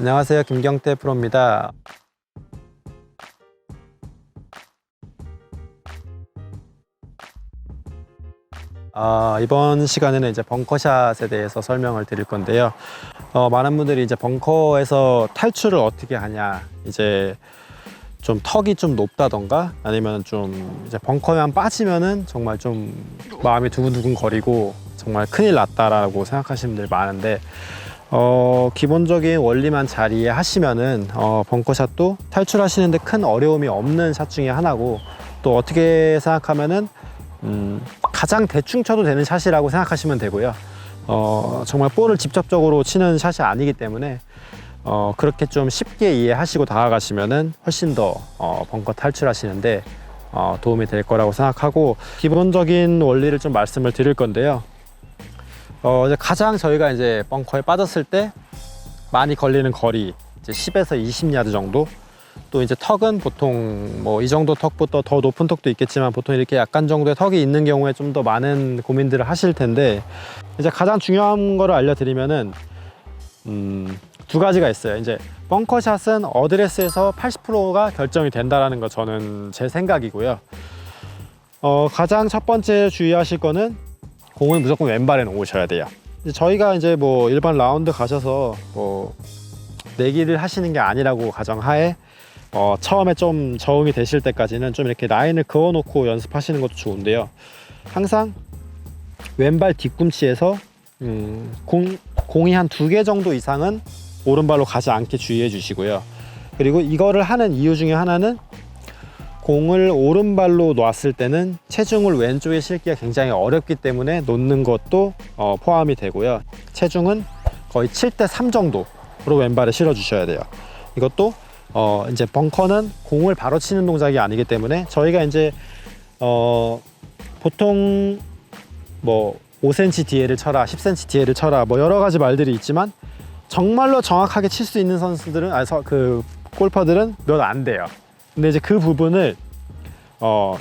안녕하세요. 김경태 프로입니다. 아, 이번 시간에는 이제 벙커샷에 대해서 설명을 드릴 건데요. 어, 많은 분들이 이제 벙커에서 탈출을 어떻게 하냐, 이제 좀 턱이 좀 높다던가 아니면 좀 이제 벙커에만 빠지면은 정말 좀 마음이 두근두근 거리고 정말 큰일 났다라고 생각하시는 분들 많은데 어, 기본적인 원리만 잘 이해하시면은 어, 벙커샷도 탈출하시는데 큰 어려움이 없는 샷 중에 하나고 또 어떻게 생각하면은 음, 가장 대충 쳐도 되는 샷이라고 생각하시면 되고요. 어, 정말 볼을 직접적으로 치는 샷이 아니기 때문에 어, 그렇게 좀 쉽게 이해하시고 다가가시면은 훨씬 더 어, 벙커 탈출하시는데 어, 도움이 될 거라고 생각하고 기본적인 원리를 좀 말씀을 드릴 건데요. 어, 이제 가장 저희가 이제 벙커에 빠졌을 때 많이 걸리는 거리 이제 10에서 20야드 정도. 또 이제 턱은 보통 뭐 이 정도 턱부터 더 높은 턱도 있겠지만 보통 이렇게 약간 정도의 턱이 있는 경우에 좀 더 많은 고민들을 하실 텐데 이제 가장 중요한 거를 알려드리면은 음, 두 가지가 있어요. 이제 벙커샷은 어드레스에서 80%가 결정이 된다라는 거 저는 제 생각이고요. 어, 가장 첫 번째 주의하실 거는 공을 무조건 왼발에 놓으셔야 돼요. 이제 저희가 이제 뭐 일반 라운드 가셔서 뭐 내기를 하시는 게 아니라고 가정하에 어, 처음에 좀 적응이 되실 때까지는 좀 이렇게 라인을 그어놓고 연습하시는 것도 좋은데요. 항상 왼발 뒤꿈치에서 음, 공, 공이 한 두 개 정도 이상은 오른발로 가지 않게 주의해 주시고요. 그리고 이거를 하는 이유 중에 하나는 공을 오른발로 놨을 때는 체중을 왼쪽에 실기가 굉장히 어렵기 때문에 놓는 것도 어, 포함이 되고요. 체중은 거의 7대 3 정도로 왼발에 실어 주셔야 돼요. 이것도 어, 이제 벙커는 공을 바로 치는 동작이 아니기 때문에 저희가 이제 어, 보통 뭐 5cm 뒤에를 쳐라, 10cm 뒤에를 쳐라, 뭐 여러 가지 말들이 있지만 정말로 정확하게 칠 수 있는 선수들은 아서 그 골퍼들은 몇 안 돼요. 근데 이제 그 부분을 어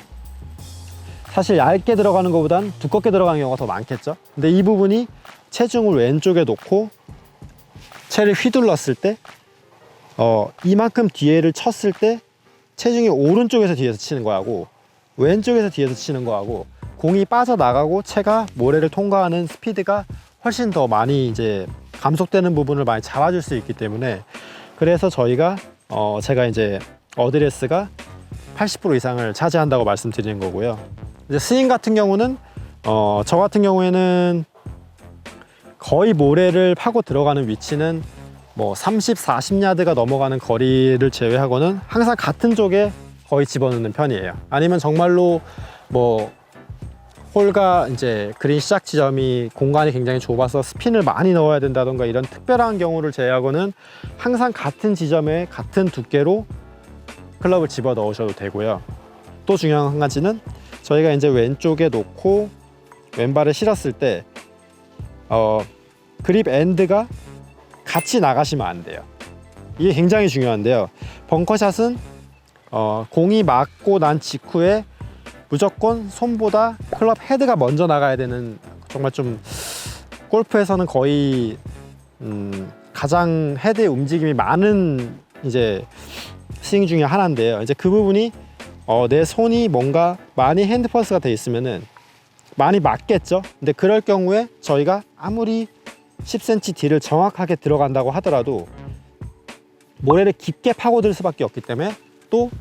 사실 얇게 들어가는 것보단 두껍게 들어가는 경우가 더 많겠죠. 근데 이 부분이 체중을 왼쪽에 놓고 채를 휘둘렀을 때 어, 이만큼 뒤에를 쳤을 때 체중이 오른쪽에서 뒤에서 치는 거하고 왼쪽에서 뒤에서 치는 거하고 공이 빠져나가고 채가 모래를 통과하는 스피드가 훨씬 더 많이 이제 감속되는 부분을 많이 잡아줄 수 있기 때문에 그래서 저희가 어, 제가 이제 어드레스가 80% 이상을 차지한다고 말씀드리는 거고요. 이제 스윙 같은 경우는 어, 저 같은 경우에는 거의 모래를 파고 들어가는 위치는 뭐 30, 40야드가 넘어가는 거리를 제외하고는 항상 같은 쪽에 거의 집어넣는 편이에요. 아니면 정말로 뭐 홀과 이제 그린 시작 지점이 공간이 굉장히 좁아서 스핀을 많이 넣어야 된다던가 이런 특별한 경우를 제외하고는 항상 같은 지점에 같은 두께로 클럽을 집어 넣으셔도 되고요. 또 중요한 한 가지는 저희가 이제 왼쪽에 놓고 왼발을 실었을 때 어, 그립 엔드가 같이 나가시면 안 돼요. 이게 굉장히 중요한데요. 벙커샷은 어, 공이 맞고 난 직후에 무조건 손보다 클럽 헤드가 먼저 나가야 되는 정말 좀 골프에서는 거의 음, 가장 헤드의 움직임이 많은 이제 스윙 중에 하나인데요. 이제 그 부분이 어, 내 손이 뭔가 많이 핸드 퍼스가 돼 있으면은 많이 맞겠죠. 근데 그럴 경우에 저희가 아무리 10cm 뒤를 정확하게 들어간다고 하더라도 모래를 깊게 파고들 수밖에 없기 때문에 또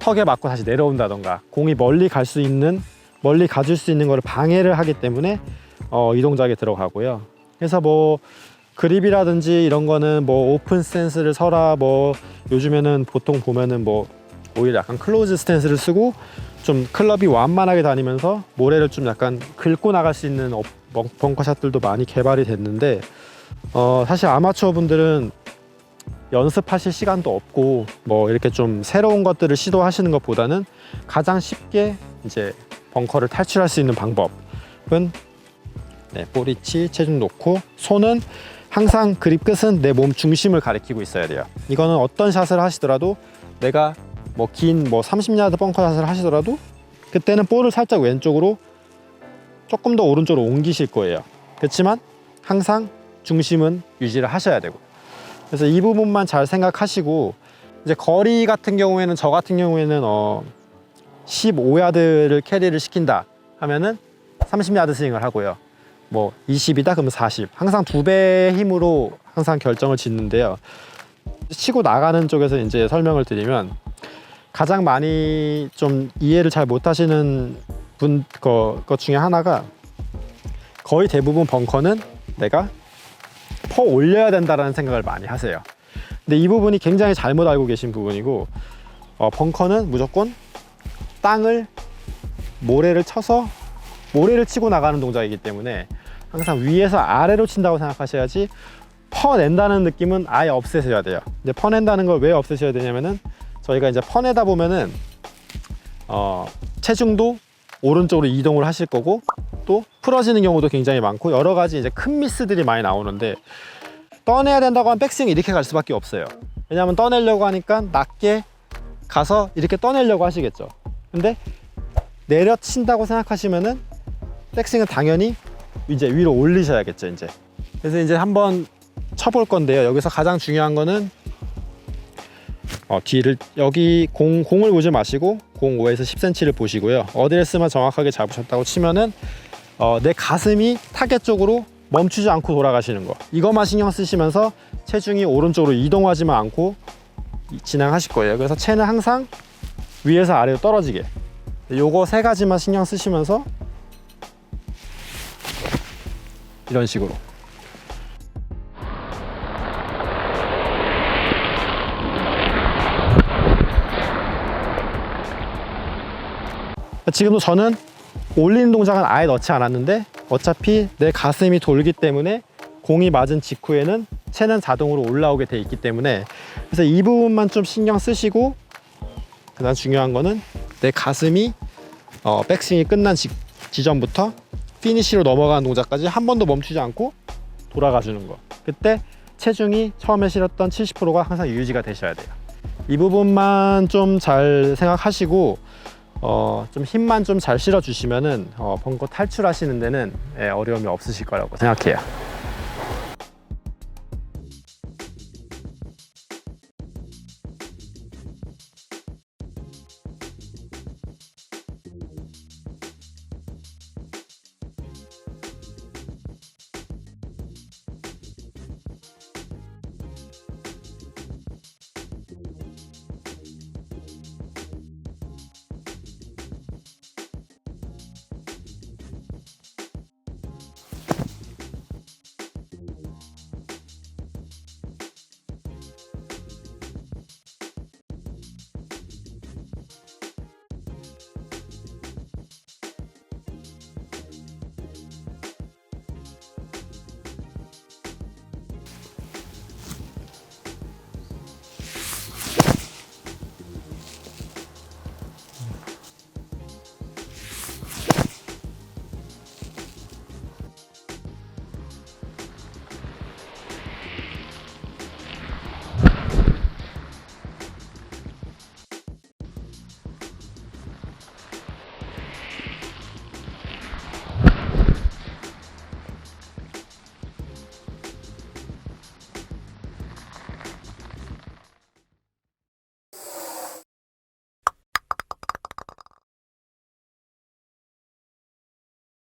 턱에 맞고 다시 내려온다던가 공이 멀리 갈 수 있는 멀리 가줄 수 있는 것을 방해를 하기 때문에 어, 이 동작에 들어가고요. 그래서 뭐 그립이라든지 이런 거는 뭐 오픈 스탠스를 서라 뭐 요즘에는 보통 보면은 뭐 오히려 약간 클로즈 스탠스를 쓰고 좀 클럽이 완만하게 다니면서 모래를 좀 약간 긁고 나갈 수 있는 어- 벙- 벙커샷들도 많이 개발이 됐는데 어, 사실 아마추어 분들은 연습하실 시간도 없고 뭐 이렇게 좀 새로운 것들을 시도하시는 것보다는 가장 쉽게 이제 벙커를 탈출할 수 있는 방법은 네, 볼위치 체중 놓고 손은 항상 그립 끝은 내 몸 중심을 가리키고 있어야 돼요. 이거는 어떤 샷을 하시더라도 내가 뭐긴뭐 30야드 벙커 샷을 하시더라도 그때는 볼을 살짝 왼쪽으로 조금 더 오른쪽으로 옮기실 거예요. 그렇지만 항상 중심은 유지를 하셔야 되고 그래서 이 부분만 잘 생각하시고 이제 거리 같은 경우에는 저 같은 경우에는 어 15야드를 캐리를 시킨다 하면은 30야드 스윙을 하고요. 뭐 20이다 그러면 40. 항상 두 배의 힘으로 항상 결정을 짓는데요. 치고 나가는 쪽에서 이제 설명을 드리면 가장 많이 좀 이해를 잘 못하시는 분 거, 것 중에 하나가 거의 대부분 벙커는 내가 퍼 올려야 된다라는 생각을 많이 하세요. 근데 이 부분이 굉장히 잘못 알고 계신 부분이고 어, 벙커는 무조건 땅을 모래를 쳐서 모래를 치고 나가는 동작이기 때문에 항상 위에서 아래로 친다고 생각하셔야지 퍼낸다는 느낌은 아예 없애셔야 돼요. 근데 퍼낸다는 걸 왜 없애셔야 되냐면은 저희가 이제 퍼내다 보면은 어, 체중도 오른쪽으로 이동을 하실 거고 또 풀어지는 경우도 굉장히 많고 여러 가지 이제 큰 미스들이 많이 나오는데 떠내야 된다고 하면 백스윙이 이렇게 갈 수밖에 없어요. 왜냐하면 떠내려고 하니까 낮게 가서 이렇게 떠내려고 하시겠죠. 근데 내려친다고 생각하시면은 백스윙은 당연히 이제 위로 올리셔야겠죠, 이제. 그래서 이제 한번 쳐볼 건데요. 여기서 가장 중요한 거는 어, 뒤를 여기 공 공을 보지 마시고 공 5에서 10cm를 보시고요. 어드레스만 정확하게 잡으셨다고 치면은 어, 내 가슴이 타겟 쪽으로 멈추지 않고 돌아가시는 거. 이것만 신경 쓰시면서 체중이 오른쪽으로 이동하지만 않고 이- 진행하실 거예요. 그래서 채는 항상 위에서 아래로 떨어지게. 요거 세 가지만 신경 쓰시면서 이런 식으로. 지금도 저는 올리는 동작은 아예 넣지 않았는데 어차피 내 가슴이 돌기 때문에 공이 맞은 직후에는 채는 자동으로 올라오게 돼 있기 때문에 그래서 이 부분만 좀 신경 쓰시고 가장 중요한 거는 내 가슴이 어, 백스윙이 끝난 지, 지점부터 피니시로 넘어가는 동작까지 한 번도 멈추지 않고 돌아가 주는 거 그때 체중이 처음에 실었던 70%가 항상 유지가 되셔야 돼요 이 부분만 좀 잘 생각하시고 어, 좀 힘만 좀 잘 실어 주시면은 어, 벙커 탈출하시는 데는 예, 어려움이 없으실 거라고 생각해요.